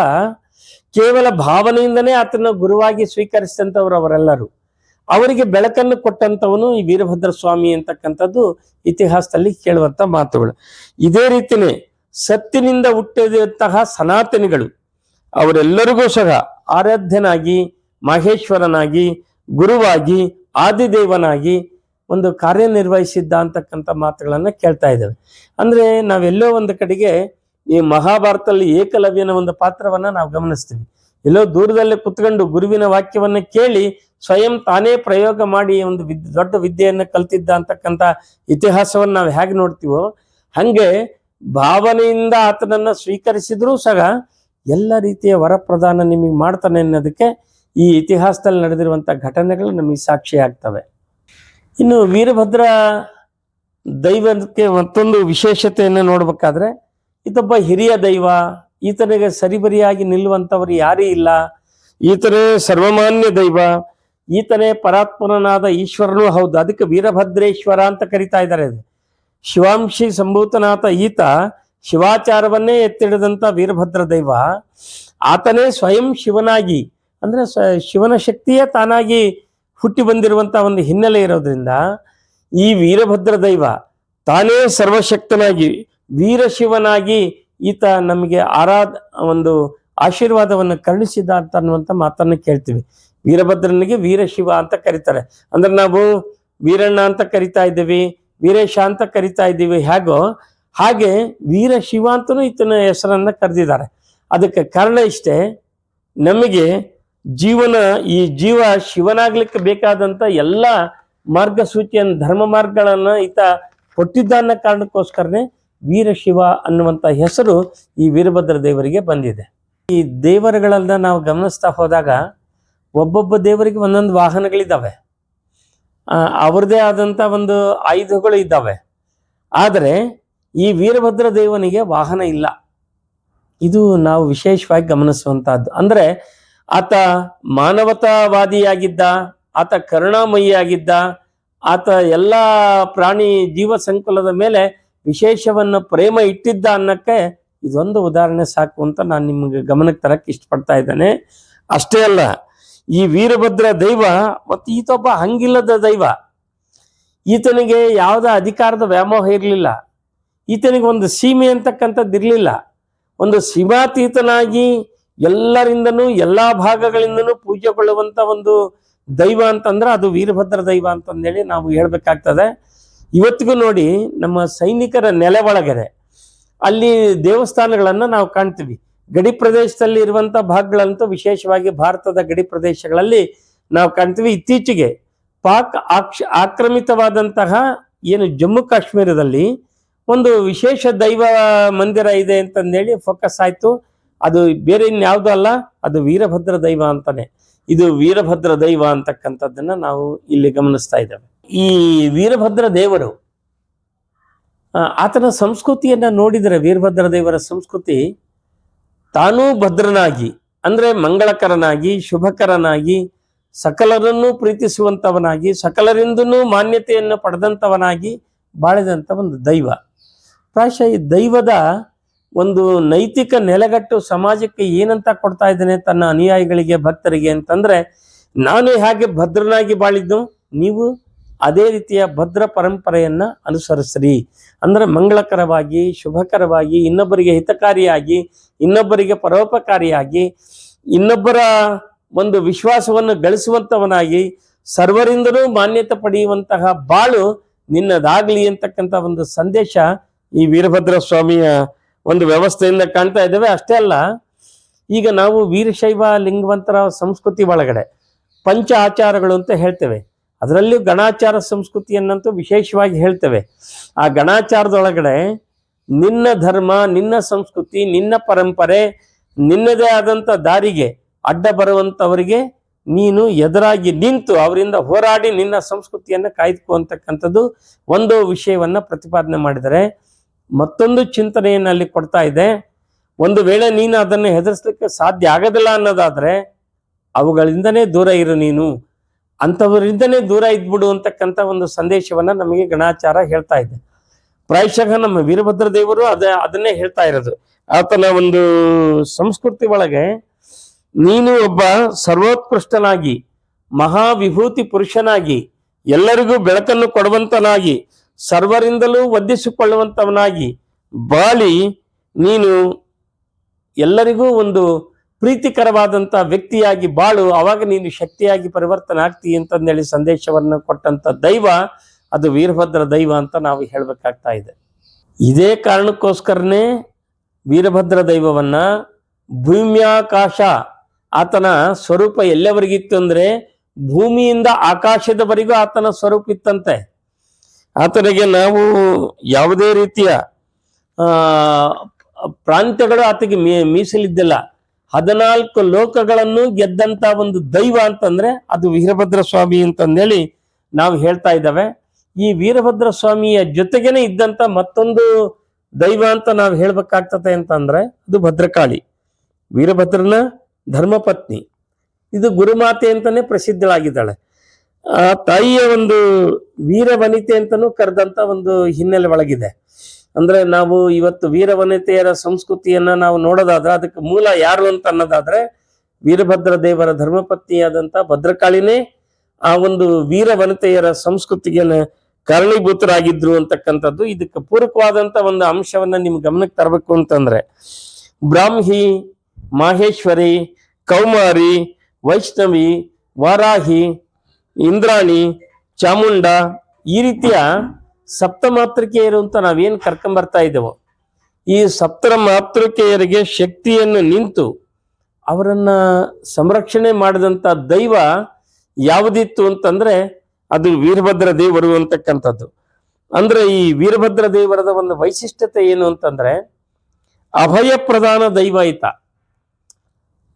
ಕೇವಲ ಭಾವನೆಯಿಂದನೇ ಆತನ ಗುರುವಾಗಿ ಸ್ವೀಕರಿಸಿದಂಥವ್ರು ಅವರೆಲ್ಲರೂ, ಅವರಿಗೆ ಬೆಳಕನ್ನು ಕೊಟ್ಟಂತವನು ಈ ವೀರಭದ್ರ ಸ್ವಾಮಿ ಅಂತಕ್ಕಂಥದ್ದು ಇತಿಹಾಸದಲ್ಲಿ ಕೇಳುವಂತ ಮಾತುಗಳು. ಇದೇ ರೀತಿಯೇ ಸತ್ತಿನಿಂದ ಹುಟ್ಟಿದಂತಹ ಸನಾತನಿಗಳು, ಅವರೆಲ್ಲರಿಗೂ ಸಹ ಆರಾಧ್ಯನಾಗಿ, ಮಹೇಶ್ವರನಾಗಿ, ಗುರುವಾಗಿ, ಆದಿದೇವನಾಗಿ ಒಂದು ಕಾರ್ಯನಿರ್ವಹಿಸಿದ್ದ ಅಂತಕ್ಕಂಥ ಮಾತುಗಳನ್ನು ಕೇಳ್ತಾ ಇದ್ದೇವೆ. ಅಂದರೆ ನಾವೆಲ್ಲೋ ಒಂದು ಕಡೆಗೆ ಈ ಮಹಾಭಾರತದಲ್ಲಿ ಏಕಲವ್ಯನ ಒಂದು ಪಾತ್ರವನ್ನು ನಾವು ಗಮನಿಸ್ತೀವಿ. ಎಲ್ಲೋ ದೂರದಲ್ಲೇ ಕುತ್ಕೊಂಡು ಗುರುವಿನ ವಾಕ್ಯವನ್ನು ಕೇಳಿ ಸ್ವಯಂ ತಾನೇ ಪ್ರಯೋಗ ಮಾಡಿ ಒಂದು ವಿದ್, ದೊಡ್ಡ ವಿದ್ಯೆಯನ್ನು ಕಲ್ತಿದ್ದ ಅಂತಕ್ಕಂಥ ಇತಿಹಾಸವನ್ನು ನಾವು ಹೇಗೆ ನೋಡ್ತೀವೋ, ಹಂಗೆ ಭಾವನೆಯಿಂದ ಆತನನ್ನು ಸ್ವೀಕರಿಸಿದ್ರೂ ಸಹ ಎಲ್ಲ ರೀತಿಯ ವರಪ್ರದಾನ ನಿಮಗೆ ಮಾಡ್ತಾನೆ ಅನ್ನೋದಕ್ಕೆ ಈ ಇತಿಹಾಸದಲ್ಲಿ ನಡೆದಿರುವಂಥ ಘಟನೆಗಳು ನಮಗೆ ಸಾಕ್ಷಿ ಆಗ್ತವೆ ಇನ್ನು ವೀರಭದ್ರ ದೈವಕ್ಕೆ ಮತ್ತೊಂದು ವಿಶೇಷತೆಯನ್ನು ನೋಡಬೇಕಾದ್ರೆ, ಇದೊಬ್ಬ ಹಿರಿಯ ದೈವ, ಈತನಿಗೆ ಸರಿಬರಿಯಾಗಿ ನಿಲ್ಲುವಂಥವ್ರು ಯಾರೇ ಇಲ್ಲ. ಈತನೇ ಸರ್ವಮಾನ್ಯ ದೈವ, ಈತನೇ ಪರಾತ್ಮನಾದ ಈಶ್ವರನೂ ಹೌದು. ಅದಕ್ಕೆ ವೀರಭದ್ರೇಶ್ವರ ಅಂತ ಕರಿತಾ ಇದ್ದಾರೆ. ಇದು. ಶಿವಾಂಶಿ ಸಂಭೂತನಾಥ ಈತ ಶಿವಾಚಾರವನ್ನೇ ಎತ್ತಿಡಿದಂಥ ವೀರಭದ್ರ ದೈವ, ಆತನೇ ಸ್ವಯಂ ಶಿವನಾಗಿ, ಅಂದ್ರೆ ಶಿವನ ಶಕ್ತಿಯೇ ತಾನಾಗಿ ಹುಟ್ಟಿ ಬಂದಿರುವಂತ ಒಂದು ಹಿನ್ನೆಲೆ ಇರೋದ್ರಿಂದ ಈ ವೀರಭದ್ರ ದೈವ ತಾನೇ ಸರ್ವಶಕ್ತನಾಗಿ ವೀರಶಿವನಾಗಿ ಈತ ನಮಗೆ ಆರಾಧ, ಒಂದು ಆಶೀರ್ವಾದವನ್ನು ಕರುಣಿಸಿದ ಅಂತ ಅನ್ನುವಂಥ ಮಾತನ್ನು ಕೇಳ್ತೀವಿ. ವೀರಭದ್ರನಿಗೆ ವೀರಶಿವ ಅಂತ ಕರೀತಾರೆ. ಅಂದ್ರೆ ನಾವು ವೀರಣ್ಣ ಅಂತ ಕರಿತಾ ಇದ್ದೀವಿ, ವೀರೇಶ ಅಂತ ಕರಿತಾ ಇದ್ದೀವಿ, ಹೇಗೋ ಹಾಗೆ ವೀರಶಿವ ಅಂತಲೂ ಈತನ ಹೆಸರನ್ನು ಕರೆದಿದ್ದಾರೆ. ಅದಕ್ಕೆ ಕಾರಣ ಇಷ್ಟೇ ನಮಗೆ ಜೀವನ ಈ ಜೀವ ಶಿವನಾಗ್ಲಿಕ್ಕೆ ಬೇಕಾದಂಥ ಎಲ್ಲ ಮಾರ್ಗಸೂಚಿಯನ್ನು ಧರ್ಮ ಮಾರ್ಗಗಳನ್ನು ಈತ ಕೊಟ್ಟಿದ್ದ ಅನ್ನೋ ಕಾರಣಕ್ಕೋಸ್ಕರನೇ ವೀರಶಿವ ಅನ್ನುವಂಥ ಹೆಸರು ಈ ವೀರಭದ್ರ ದೇವರಿಗೆ ಬಂದಿದೆ. ಈ ದೇವರುಗಳನ್ನ ನಾವು ಗಮನಿಸ್ತಾ ಹೋದಾಗ ಒಬ್ಬೊಬ್ಬ ದೇವರಿಗೆ ಒಂದೊಂದು ವಾಹನಗಳಿದ್ದಾವೆ. ಆ, ಅವ್ರದ್ದೇ ಆದಂಥ ಒಂದು ಆಯುಧಗಳು ಇದ್ದಾವೆ. ಆದರೆ ಈ ವೀರಭದ್ರ ದೇವನಿಗೆ ವಾಹನ ಇಲ್ಲ. ಇದು ನಾವು ವಿಶೇಷವಾಗಿ ಗಮನಿಸುವಂತಹದ್ದು. ಅಂದ್ರೆ ಆತ ಮಾನವತಾವಾದಿಯಾಗಿದ್ದ, ಆತ ಕರುಣಾಮಯಿಯಾಗಿದ್ದ, ಆತ ಎಲ್ಲ ಪ್ರಾಣಿ ಜೀವ ಸಂಕುಲದ ಮೇಲೆ ವಿಶೇಷವನ್ನು ಪ್ರೇಮ ಇಟ್ಟಿದ್ದ ಅನ್ನಕ್ಕೆ ಇದೊಂದು ಉದಾಹರಣೆ ಸಾಕು ಅಂತ ನಾನು ನಿಮಗೆ ಗಮನಕ್ಕೆ ತರಕ್ಕೆ ಇಷ್ಟಪಡ್ತಾ ಇದ್ದೇನೆ. ಅಷ್ಟೇ ಅಲ್ಲ, ಈ ವೀರಭದ್ರ ದೈವ ಮತ್ತು ಈತೊಬ್ಬ ಹಂಗಿಲ್ಲದ ದೈವ, ಈತನಿಗೆ ಯಾವುದೇ ಅಧಿಕಾರದ ವ್ಯಾಮೋಹ ಇರಲಿಲ್ಲ. ಈತನಿಗೆ ಒಂದು ಸೀಮೆ ಅಂತಕ್ಕಂಥದ್ದು ಇರಲಿಲ್ಲ. ಒಂದು ಸೀಮಾತೀತನಾಗಿ ಎಲ್ಲರಿಂದನೂ, ಎಲ್ಲ ಭಾಗಗಳಿಂದನೂ ಪೂಜೆಗೊಳ್ಳುವಂಥ ಒಂದು ದೈವ ಅಂತಂದ್ರೆ ಅದು ವೀರಭದ್ರ ದೈವ ಅಂತಂದೇಳಿ ನಾವು ಹೇಳಬೇಕಾಗ್ತದೆ. ಇವತ್ತಿಗೂ ನೋಡಿ, ನಮ್ಮ ಸೈನಿಕರ ನೆಲೆ ಒಳಗಡೆ ಅಲ್ಲಿ ದೇವಸ್ಥಾನಗಳನ್ನು ನಾವು ಕಾಣ್ತೀವಿ. ಗಡಿ ಪ್ರದೇಶದಲ್ಲಿ ಇರುವಂಥ ಭಾಗಗಳಂತೂ ವಿಶೇಷವಾಗಿ ಭಾರತದ ಗಡಿ ಪ್ರದೇಶಗಳಲ್ಲಿ ನಾವು ಕಾಣ್ತೀವಿ. ಇತ್ತೀಚೆಗೆ ಪಾಕ್ ಆಕ್ಷ, ಆಕ್ರಮಿತವಾದಂತಹ ಏನು ಜಮ್ಮು ಕಾಶ್ಮೀರದಲ್ಲಿ ಒಂದು ವಿಶೇಷ ದೈವ ಮಂದಿರ ಇದೆ ಅಂತಂದೇಳಿ ಫೋಕಸ್ ಆಯಿತು. ಅದು ಬೇರೆ ಇನ್ಯಾವುದೂ ಅಲ್ಲ, ಅದು ವೀರಭದ್ರ ದೈವ ಅಂತಾನೆ. ಇದು ವೀರಭದ್ರ ದೈವ ಅಂತಕ್ಕಂಥದ್ದನ್ನ ನಾವು ಇಲ್ಲಿ ಗಮನಿಸ್ತಾ ಇದ್ದೇವೆ. ಈ ವೀರಭದ್ರ ದೇವರು ಆತನ ಸಂಸ್ಕೃತಿಯನ್ನ ನೋಡಿದರೆ ವೀರಭದ್ರ ದೇವರ ಸಂಸ್ಕೃತಿ ತಾನೂ ಭದ್ರನಾಗಿ, ಅಂದ್ರೆ ಮಂಗಳಕರನಾಗಿ, ಶುಭಕರನಾಗಿ, ಸಕಲರನ್ನೂ ಪ್ರೀತಿಸುವಂತವನಾಗಿ, ಸಕಲರಿಂದನೂ ಮಾನ್ಯತೆಯನ್ನು ಪಡೆದಂತವನಾಗಿ ಬಾಳಿದಂತ ಒಂದು ದೈವ. ಪ್ರಾಯಶಃ ಈ ದೈವದ ಒಂದು ನೈತಿಕ ನೆಲೆಗಟ್ಟು ಸಮಾಜಕ್ಕೆ ಏನಂತ ಕೊಡ್ತಾ ಇದ್ದಾನೆ ತನ್ನ ಅನುಯಾಯಿಗಳಿಗೆ, ಭಕ್ತರಿಗೆ ಅಂತಂದ್ರೆ, ನಾನು ಹೇಗೆ ಭದ್ರನಾಗಿ ಬಾಳಿದ್ದು ನೀವು ಅದೇ ರೀತಿಯ ಭದ್ರ ಪರಂಪರೆಯನ್ನ ಅನುಸರಿಸ್ರಿ. ಅಂದ್ರೆ ಮಂಗಳಕರವಾಗಿ, ಶುಭಕರವಾಗಿ, ಇನ್ನೊಬ್ಬರಿಗೆ ಹಿತಕಾರಿಯಾಗಿ, ಇನ್ನೊಬ್ಬರಿಗೆ ಪರೋಪಕಾರಿಯಾಗಿ, ಇನ್ನೊಬ್ಬರ ಒಂದು ವಿಶ್ವಾಸವನ್ನು ಗಳಿಸುವಂತವನಾಗಿ, ಸರ್ವರಿಂದಲೂ ಮಾನ್ಯತೆ ಪಡೆಯುವಂತಹ ಬಾಳು ನಿನ್ನದಾಗಲಿ ಅಂತಕ್ಕಂಥ ಒಂದು ಸಂದೇಶ ಈ ವೀರಭದ್ರ ಸ್ವಾಮಿಯ ಒಂದು ವ್ಯವಸ್ಥೆಯಿಂದ ಕಾಣ್ತಾ ಇದ್ದೇವೆ. ಅಷ್ಟೇ ಅಲ್ಲ, ಈಗ ನಾವು ವೀರಶೈವ ಲಿಂಗವಂತರ ಸಂಸ್ಕೃತಿ ಒಳಗಡೆ ಪಂಚ ಆಚಾರಗಳು ಅಂತ ಹೇಳ್ತೇವೆ. ಅದರಲ್ಲಿಯೂ ಗಣಾಚಾರ ಸಂಸ್ಕೃತಿಯನ್ನಂತೂ ವಿಶೇಷವಾಗಿ ಹೇಳ್ತೇವೆ. ಆ ಗಣಾಚಾರದೊಳಗಡೆ ನಿನ್ನ ಧರ್ಮ, ನಿನ್ನ ಸಂಸ್ಕೃತಿ, ನಿನ್ನ ಪರಂಪರೆ, ನಿನ್ನದೇ ಆದಂಥ ದಾರಿಗೆ ಅಡ್ಡ ಬರುವಂಥವರಿಗೆ ನೀನು ಎದುರಾಗಿ ನಿಂತು ಅವರಿಂದ ಹೋರಾಡಿ ನಿನ್ನ ಸಂಸ್ಕೃತಿಯನ್ನು ಕಾಯ್ದುಕೋ ಅಂತಕ್ಕಂಥದ್ದು ಒಂದು ವಿಷಯವನ್ನು ಪ್ರತಿಪಾದನೆ ಮಾಡಿದರೆ ಮತ್ತೊಂದು ಚಿಂತನೆಯನ್ನು ಅಲ್ಲಿ ಕೊಡ್ತಾ ಇದೆ. ಒಂದು ವೇಳೆ ನೀನು ಅದನ್ನು ಹೆದರ್ಸ್ಲಿಕ್ಕೆ ಸಾಧ್ಯ ಆಗೋದಿಲ್ಲ ಅನ್ನೋದಾದ್ರೆ, ಅವುಗಳಿಂದನೇ ದೂರ ಇರು ನೀನು. ಅಂಥವರಿಂದನೇ ದೂರ ಇದ್ಬಿಡು ಅಂತಕ್ಕಂಥ ಒಂದು ಸಂದೇಶವನ್ನು ನಮಗೆ ಗಣಾಚಾರ ಹೇಳ್ತಾ ಇದೆ. ಪ್ರಾಯಶಃ ನಮ್ಮ ವೀರಭದ್ರ ದೇವರು ಅದ, ಅದನ್ನೇ ಹೇಳ್ತಾ ಇರೋದು. ಆತನ ಒಂದು ಸಂಸ್ಕೃತಿ ಒಳಗೆ ನೀನು ಒಬ್ಬ ಸರ್ವೋತ್ಕೃಷ್ಟನಾಗಿ, ಮಹಾವಿಭೂತಿ ಪುರುಷನಾಗಿ, ಎಲ್ಲರಿಗೂ ಬೆಳಕನ್ನು ಕೊಡುವಂತನಾಗಿ ಸರ್ವರಿಂದಲೂ ಒದ್ದಿಸಿಕೊಳ್ಳುವಂಥವನಾಗಿ ಬಾಳಿ ನೀನು ಎಲ್ಲರಿಗೂ ಒಂದು ಪ್ರೀತಿಕರವಾದಂಥ ವ್ಯಕ್ತಿಯಾಗಿ ಬಾಳು. ಅವಾಗ ನೀನು ಶಕ್ತಿಯಾಗಿ ಪರಿವರ್ತನೆ ಆಗ್ತಿ ಅಂತಂದೇಳಿ ಸಂದೇಶವನ್ನು ಕೊಟ್ಟಂತ ದೈವ ಅದು ವೀರಭದ್ರ ದೈವ ಅಂತ ನಾವು ಹೇಳಬೇಕಾಗ್ತಾ ಇದೆ. ಇದೇ ಕಾರಣಕ್ಕೋಸ್ಕರನೇ ವೀರಭದ್ರ ದೈವವನ್ನ ಭೂಮ್ಯಾಕಾಶ ಆತನ ಸ್ವರೂಪ ಎಲ್ಲವರೆಗಿತ್ತು ಅಂದ್ರೆ ಭೂಮಿಯಿಂದ ಆಕಾಶದವರೆಗೂ ಆತನ ಸ್ವರೂಪ ಇತ್ತಂತೆ. ಆತನಿಗೆ ನಾವು ಯಾವುದೇ ರೀತಿಯ ಪ್ರಾಂತ್ಯಗಳು ಆತಗೆ ಮೀ, ಮೀಸಲಿದ್ದಿಲ್ಲ. ಹದಿನಾಲ್ಕು ಲೋಕಗಳನ್ನು ಗೆದ್ದಂತ ಒಂದು ದೈವ ಅಂತಂದ್ರೆ ಅದು ವೀರಭದ್ರ ಸ್ವಾಮಿ ಅಂತಂದೇಳಿ ನಾವು ಹೇಳ್ತಾ ಇದ್ದಾವೆ. ಈ ವೀರಭದ್ರ ಸ್ವಾಮಿಯ ಜೊತೆಗೇನೆ ಇದ್ದಂತ ಮತ್ತೊಂದು ದೈವ ಅಂತ ನಾವು ಹೇಳ್ಬೇಕಾಗ್ತದೆ ಅಂತಂದ್ರೆ ಅದು ಭದ್ರಕಾಳಿ. ವೀರಭದ್ರನ ಧರ್ಮಪತ್ನಿ. ಇದು ಗುರುಮಾತೆ ಅಂತಾನೆ ಪ್ರಸಿದ್ಧಳಾಗಿದ್ದಾಳೆ. ಆ ತಾಯಿಯ ಒಂದು ವೀರ ವನಿತೆ ಅಂತಾನೂ ಕರೆದಂತ ಒಂದು ಹಿನ್ನೆಲೆ ಒಳಗಿದೆ. ಅಂದ್ರೆ ನಾವು ಇವತ್ತು ವೀರ ವನಿತೆಯರ ಸಂಸ್ಕೃತಿಯನ್ನ ನಾವು ನೋಡೋದಾದ್ರೆ ಅದಕ್ಕೆ ಮೂಲ ಯಾರು ಅಂತ ಅನ್ನೋದಾದ್ರೆ ವೀರಭದ್ರ ದೇವರ ಧರ್ಮಪತ್ನಿಯಾದಂತ ಭದ್ರಕಾಳಿನೇ ಆ ಒಂದು ವೀರ ವನಿತೆಯರ ಸಂಸ್ಕೃತಿಗೆ ಕಾರಣೀಭೂತರಾಗಿದ್ರು ಅಂತಕ್ಕಂಥದ್ದು. ಇದಕ್ಕೆ ಪೂರಕವಾದಂತ ಒಂದು ಅಂಶವನ್ನ ನಿಮ್ ಗಮನಕ್ಕೆ ತರಬೇಕು ಅಂತಂದ್ರೆ ಬ್ರಾಹ್ಮಿ, ಮಾಹೇಶ್ವರಿ, ಕೌಮಾರಿ, ವೈಷ್ಣವಿ, ವಾರಾಹಿ ಇಂದ್ರಾಣಿ, ಚಾಮುಂಡ, ಈ ರೀತಿಯ ಸಪ್ತಮಾತೃಕೆಯರು ಅಂತ ನಾವೇನು ಕರ್ಕೊಂಬರ್ತಾ ಇದ್ದೇವೋ, ಈ ಸಪ್ತರ ಮಾತೃಕೆಯರಿಗೆ ಶಕ್ತಿಯನ್ನು ನಿಂತು ಅವರನ್ನ ಸಂರಕ್ಷಣೆ ಮಾಡಿದಂತ ದೈವ ಯಾವುದಿತ್ತು ಅಂತಂದ್ರೆ ಅದು ವೀರಭದ್ರ ದೇವರು ಅಂತಕ್ಕಂಥದ್ದು. ಅಂದ್ರೆ ಈ ವೀರಭದ್ರ ದೇವರದ ಒಂದು ವೈಶಿಷ್ಟ್ಯತೆ ಏನು ಅಂತಂದ್ರೆ ಅಭಯ ಪ್ರಧಾನ ದೈವ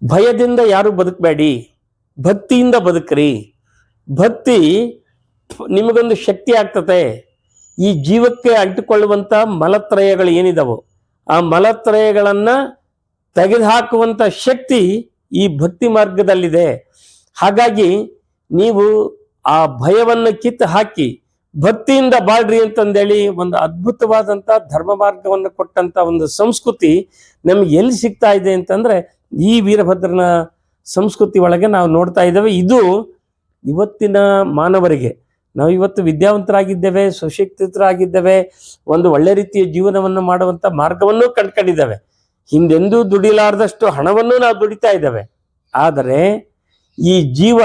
ಭಯದಿಂದ ಯಾರು ಬದುಕಬೇಡಿ, ಭಕ್ತಿಯಿಂದ ಬದುಕ್ರಿ. ಭಕ್ತಿ ನಿಮಗೊಂದು ಶಕ್ತಿ ಆಗ್ತತೆ. ಈ ಜೀವಕ್ಕೆ ಅಂಟಿಕೊಳ್ಳುವಂಥ ಮಲತ್ರಯಗಳು ಏನಿದಾವೋ, ಆ ಮಲತ್ರಯಗಳನ್ನು ತೆಗೆದುಹಾಕುವಂತ ಶಕ್ತಿ ಈ ಭಕ್ತಿ ಮಾರ್ಗದಲ್ಲಿದೆ. ಹಾಗಾಗಿ ನೀವು ಆ ಭಯವನ್ನು ಕಿತ್ತು ಹಾಕಿ ಭಕ್ತಿಯಿಂದ ಬಾಳ್ರಿ ಅಂತಂದೇಳಿ ಒಂದು ಅದ್ಭುತವಾದಂಥ ಧರ್ಮ ಮಾರ್ಗವನ್ನು ಕೊಟ್ಟಂತ ಒಂದು ಸಂಸ್ಕೃತಿ ನಮ್ಗೆ ಎಲ್ಲಿ ಸಿಗ್ತಾ ಇದೆ ಅಂತಂದ್ರೆ ಈ ವೀರಭದ್ರನ ಸಂಸ್ಕೃತಿ ಒಳಗೆ ನಾವು ನೋಡ್ತಾ ಇದ್ದೇವೆ. ಇದು ಇವತ್ತಿನ ಮಾನವರಿಗೆ ನಾವು ಇವತ್ತು ವಿದ್ಯಾವಂತರಾಗಿದ್ದೇವೆ, ಸುಶಿಕ್ಷಿತರಾಗಿದ್ದೇವೆ, ಒಂದು ಒಳ್ಳೆ ರೀತಿಯ ಜೀವನವನ್ನು ಮಾಡುವಂತ ಮಾರ್ಗವನ್ನು ಕಂಡ್ಕೊಂಡಿದ್ದೇವೆ. ಹಿಂದೆಂದೂ ದುಡಿಲಾರ್ದಷ್ಟು ಹಣವನ್ನು ನಾವು ದುಡಿತಾ ಇದ್ದೇವೆ. ಆದರೆ ಈ ಜೀವ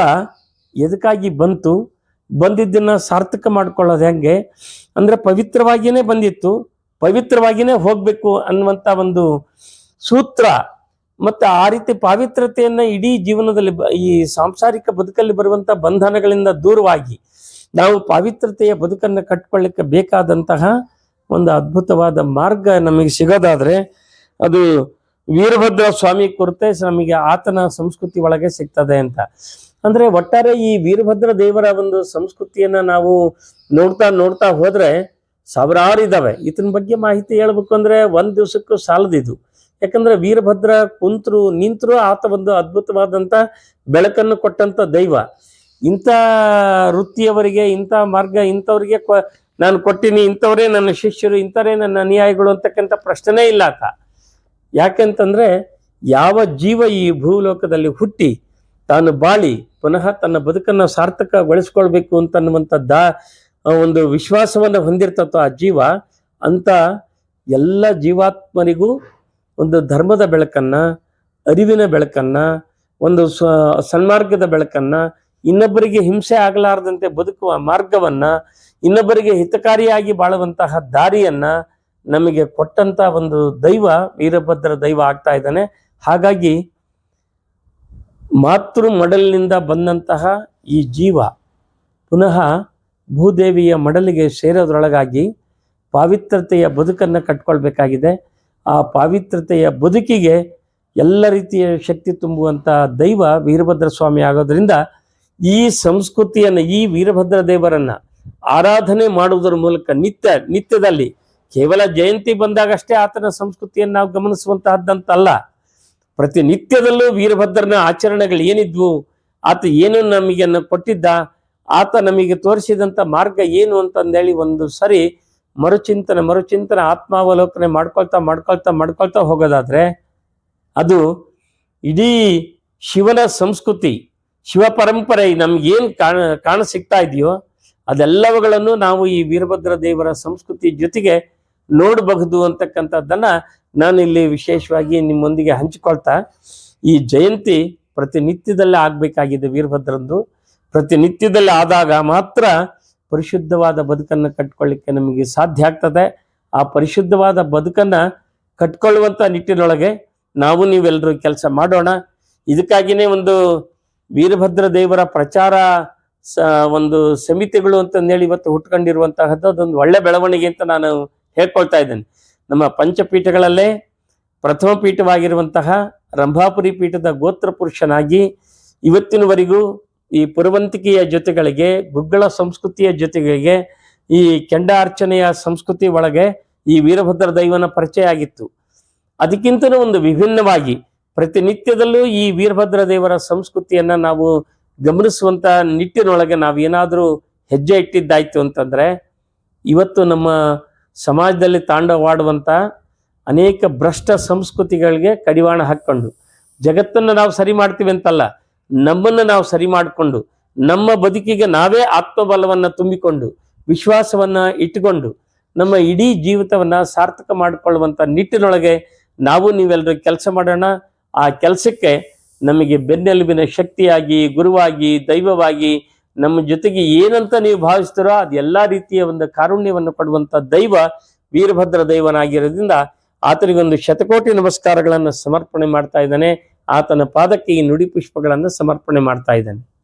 ಎದಕ್ಕಾಗಿ ಬಂತು? ಬಂದಿದ್ದನ್ನ ಸಾರ್ಥಕ ಮಾಡ್ಕೊಳ್ಳೋದು ಹೆಂಗೆ? ಅಂದ್ರೆ ಪವಿತ್ರವಾಗಿಯೇ ಬಂದಿತ್ತು. ಪವಿತ್ರವಾಗಿಯೇ ಹೋಗಬೇಕು ಅನ್ನುವಂತ ಒಂದು ಸೂತ್ರ ಮತ್ತೆ ಆ ರೀತಿ ಪಾವಿತ್ರತೆಯನ್ನ ಇಡೀ ಜೀವನದಲ್ಲಿ ಈ ಸಾಂಸಾರಿಕ ಬದುಕಲ್ಲಿ ಬರುವಂತ ಬಂಧನಗಳಿಂದ ದೂರವಾಗಿ ನಾವು ಪಾವಿತ್ರತೆಯ ಬದುಕನ್ನು ಕಟ್ಕೊಳ್ಳಿಕ್ಕೆ ಬೇಕಾದಂತಹ ಒಂದು ಅದ್ಭುತವಾದ ಮಾರ್ಗ ನಮಗೆ ಸಿಗೋದಾದ್ರೆ ಅದು ವೀರಭದ್ರ ಸ್ವಾಮಿ ಕುರಿತೆ ನಮಗೆ ಆತನ ಸಂಸ್ಕೃತಿ ಒಳಗೆ ಸಿಗ್ತದೆ ಅಂತ. ಅಂದ್ರೆ ಒಟ್ಟಾರೆ ಈ ವೀರಭದ್ರ ದೇವರ ಒಂದು ಸಂಸ್ಕೃತಿಯನ್ನ ನಾವು ನೋಡ್ತಾ ನೋಡ್ತಾ ಹೋದ್ರೆ ಸಾವಿರಾರು ಇದಾವೆ. ಇದನ್ ಬಗ್ಗೆ ಮಾಹಿತಿ ಹೇಳ್ಬೇಕು ಅಂದ್ರೆ ಒಂದ್ ದಿವಸಕ್ಕೂ ಸಾಲದಿದು. ಯಾಕಂದ್ರೆ ವೀರಭದ್ರ ಕುಂತರು ನಿಂತರು ಆತ ಒಂದು ಅದ್ಭುತವಾದಂತ ಬೆಳಕನ್ನು ಕೊಟ್ಟಂತ ದೈವ. ಇಂಥ ವೃತ್ತಿಯವರಿಗೆ, ಇಂಥ ಮಾರ್ಗ, ಇಂಥವ್ರಿಗೆ ನಾನು ಕೊಟ್ಟಿನಿ, ಇಂಥವರೇ ನನ್ನ ಶಿಷ್ಯರು, ಇಂಥವರೇ ನನ್ನ ಅನುಯಾಯಿಗಳು ಅಂತಕ್ಕಂಥ ಪ್ರಶ್ನೆನೇ ಇಲ್ಲ ಆತ. ಯಾಕೆಂತಂದ್ರೆ ಯಾವ ಜೀವ ಈ ಭೂಲೋಕದಲ್ಲಿ ಹುಟ್ಟಿ ತಾನು ಬಾಳಿ ಪುನಃ ತನ್ನ ಬದುಕನ್ನು ಸಾರ್ಥಕಗೊಳಿಸ್ಕೊಳ್ಬೇಕು ಅಂತನ್ನುವಂಥ ದಾ ಒಂದು ವಿಶ್ವಾಸವನ್ನು ಹೊಂದಿರ್ತತೋ ಆ ಜೀವ ಅಂತ ಎಲ್ಲ ಜೀವಾತ್ಮರಿಗೂ ಒಂದು ಧರ್ಮದ ಬೆಳಕನ್ನ, ಅರಿವಿನ ಬೆಳಕನ್ನ, ಒಂದು ಸ್ವ ಸನ್ಮಾರ್ಗದ ಬೆಳಕನ್ನ, ಇನ್ನೊಬ್ಬರಿಗೆ ಹಿಂಸೆ ಆಗಲಾರದಂತೆ ಬದುಕುವ ಮಾರ್ಗವನ್ನ, ಇನ್ನೊಬ್ಬರಿಗೆ ಹಿತಕಾರಿಯಾಗಿ ಬಾಳುವಂತಹ ದಾರಿಯನ್ನ ನಮಗೆ ಕೊಟ್ಟಂತ ಒಂದು ದೈವ, ವೀರಭದ್ರ ದೈವ ಆಗ್ತಾ ಇದ್ದಾನೆ. ಹಾಗಾಗಿ ಮಾತೃ ಮಡಲಿನಿಂದ ಬಂದಂತಹ ಈ ಜೀವ ಪುನಃ ಭೂದೇವಿಯ ಮಡಲಿಗೆ ಸೇರೋದ್ರೊಳಗಾಗಿ ಪಾವಿತ್ರತೆಯ ಬದುಕನ್ನು ಕಟ್ಕೊಳ್ಬೇಕಾಗಿದೆ. ಆ ಪಾವಿತ್ರತೆಯ ಬದುಕಿಗೆ ಎಲ್ಲ ರೀತಿಯ ಶಕ್ತಿ ತುಂಬುವಂತಹ ದೈವ ವೀರಭದ್ರ ಸ್ವಾಮಿ ಆಗೋದ್ರಿಂದ ಈ ಸಂಸ್ಕೃತಿಯನ್ನು, ಈ ವೀರಭದ್ರ ದೇವರನ್ನ ಆರಾಧನೆ ಮಾಡುವುದರ ಮೂಲಕ ನಿತ್ಯ, ನಿತ್ಯದಲ್ಲಿ ಕೇವಲ ಜಯಂತಿ ಬಂದಾಗಷ್ಟೇ ಆತನ ಸಂಸ್ಕೃತಿಯನ್ನು ನಾವು ಗಮನಿಸುವಂತಹದ್ದಂತಲ್ಲ. ಪ್ರತಿನಿತ್ಯದಲ್ಲೂ ವೀರಭದ್ರನ ಆಚರಣೆಗಳು ಏನಿದ್ವು, ಆತ ಏನು ನಮಗೆ ಕೊಟ್ಟಿದ್ದ, ಆತ ನಮಗೆ ತೋರಿಸಿದಂತ ಮಾರ್ಗ ಏನು ಅಂತಂದೇಳಿ ಒಂದು ಸರಿ ಮರುಚಿಂತನೆ ಮರುಚಿಂತನೆ, ಆತ್ಮಾವಲೋಕನೆ ಮಾಡ್ಕೊಳ್ತಾ ಮಾಡ್ಕೊಳ್ತಾ ಮಾಡ್ಕೊಳ್ತಾ ಹೋಗೋದಾದರೆ ಅದು ಇಡೀ ಶಿವನ ಸಂಸ್ಕೃತಿ, ಶಿವ ಪರಂಪರೆ ನಮ್ಗೇನು ಕಾಣ ಕಾಣ ಸಿಗ್ತಾ ಇದೆಯೋ ಅದೆಲ್ಲವುಗಳನ್ನು ನಾವು ಈ ವೀರಭದ್ರ ದೇವರ ಸಂಸ್ಕೃತಿ ಜೊತೆಗೆ ನೋಡಬಹುದು ಅಂತಕ್ಕಂಥದ್ದನ್ನ ನಾನು ಇಲ್ಲಿ ವಿಶೇಷವಾಗಿ ನಿಮ್ಮೊಂದಿಗೆ ಹಂಚಿಕೊಳ್ತಾ ಈ ಜಯಂತಿ ಪ್ರತಿನಿತ್ಯದಲ್ಲೇ ಆಗಬೇಕಾಗಿದೆ ವೀರಭದ್ರಂದು. ಪ್ರತಿನಿತ್ಯದಲ್ಲಿ ಆದಾಗ ಮಾತ್ರ ಪರಿಶುದ್ಧವಾದ ಬದುಕನ್ನು ಕಟ್ಕೊಳ್ಳಿಕ್ಕೆ ನಮಗೆ ಸಾಧ್ಯ ಆಗ್ತದೆ. ಆ ಪರಿಶುದ್ಧವಾದ ಬದುಕನ್ನು ಕಟ್ಕೊಳ್ಳುವಂಥ ನಿಟ್ಟಿನೊಳಗೆ ನಾವು ನೀವೆಲ್ಲರೂ ಕೆಲಸ ಮಾಡೋಣ. ಇದಕ್ಕಾಗಿಯೇ ಒಂದು ವೀರಭದ್ರ ದೇವರ ಪ್ರಚಾರ ಸ, ಒಂದು ಸಮಿತಿಗಳು ಅಂತಂದೇಳಿ ಇವತ್ತು ಹುಟ್ಕೊಂಡಿರುವಂತಹದ್ದು ಅದೊಂದು ಒಳ್ಳೆ ಬೆಳವಣಿಗೆ ಅಂತ ನಾನು ಹೇಳ್ಕೊಳ್ತಾ ಇದ್ದೇನೆ. ನಮ್ಮ ಪಂಚಪೀಠಗಳಲ್ಲೇ ಪ್ರಥಮ ಪೀಠವಾಗಿರುವಂತಹ ರಂಭಾಪುರಿ ಪೀಠದ ಗೋತ್ರ ಪುರುಷನಾಗಿ ಇವತ್ತಿನವರೆಗೂ ಈ ಪುರವಂತಿಕೆಯ ಜೊತೆಗಳಿಗೆ, ಗುಗ್ಗಳ ಸಂಸ್ಕೃತಿಯ ಜೊತೆಗಳಿಗೆ, ಈ ಕೆಂಡ ಅರ್ಚನೆಯ ಸಂಸ್ಕೃತಿ ಒಳಗೆ ಈ ವೀರಭದ್ರ ದೈವನ ಪರಿಚಯ ಆಗಿತ್ತು. ಅದಕ್ಕಿಂತಲೂ ಒಂದು ವಿಭಿನ್ನವಾಗಿ ಪ್ರತಿನಿತ್ಯದಲ್ಲೂ ಈ ವೀರಭದ್ರ ದೇವರ ಸಂಸ್ಕೃತಿಯನ್ನ ನಾವು ಗಮನಿಸುವಂತ ನಿಟ್ಟಿನೊಳಗೆ ನಾವು ಏನಾದರೂ ಹೆಜ್ಜೆ ಇಟ್ಟಿದ್ದಾಯ್ತು ಅಂತಂದ್ರೆ, ಇವತ್ತು ನಮ್ಮ ಸಮಾಜದಲ್ಲಿ ತಾಂಡವಾಡುವಂತ ಅನೇಕ ಭ್ರಷ್ಟ ಸಂಸ್ಕೃತಿಗಳಿಗೆ ಕಡಿವಾಣ ಹಾಕ್ಕೊಂಡು, ಜಗತ್ತನ್ನು ನಾವು ಸರಿ ಮಾಡ್ತೀವಿ ಅಂತಲ್ಲ ನಮ್ಮನ್ನು ನಾವು ಸರಿ ಮಾಡಿಕೊಂಡು, ನಮ್ಮ ಬದುಕಿಗೆ ನಾವೇ ಆತ್ಮಬಲವನ್ನು ತುಂಬಿಕೊಂಡು, ವಿಶ್ವಾಸವನ್ನ ಇಟ್ಟುಕೊಂಡು, ನಮ್ಮ ಇಡೀ ಜೀವಿತವನ್ನ ಸಾರ್ಥಕ ಮಾಡಿಕೊಳ್ಳುವಂಥ ನಿಟ್ಟಿನೊಳಗೆ ನಾವು ನೀವೆಲ್ಲರೂ ಕೆಲಸ ಮಾಡೋಣ. ಆ ಕೆಲಸಕ್ಕೆ ನಮಗೆ ಬೆನ್ನೆಲುಬಿನ ಶಕ್ತಿಯಾಗಿ, ಗುರುವಾಗಿ, ದೈವವಾಗಿ, ನಮ್ಮ ಜೊತೆಗೆ ಏನಂತ ನೀವು ಭಾವಿಸ್ತೀರೋ ಅದೆಲ್ಲ ರೀತಿಯ ಒಂದು ಕಾರುಣ್ಯವನ್ನು ಪಡುವಂಥ ದೈವ, ವೀರಭದ್ರ ದೈವನಾಗಿರೋದ್ರಿಂದ ಆತನಿಗೊಂದು ಶತಕೋಟಿ ನಮಸ್ಕಾರಗಳನ್ನು ಸಮರ್ಪಣೆ ಮಾಡ್ತಾ ಇದ್ದಾನೆ. ಆತನ ಪಾದಕ್ಕೆ ಈ ನುಡಿ ಪುಷ್ಪಗಳನ್ನು ಸಮರ್ಪಣೆ ಮಾಡ್ತಾ ಇದ್ದಾನೆ.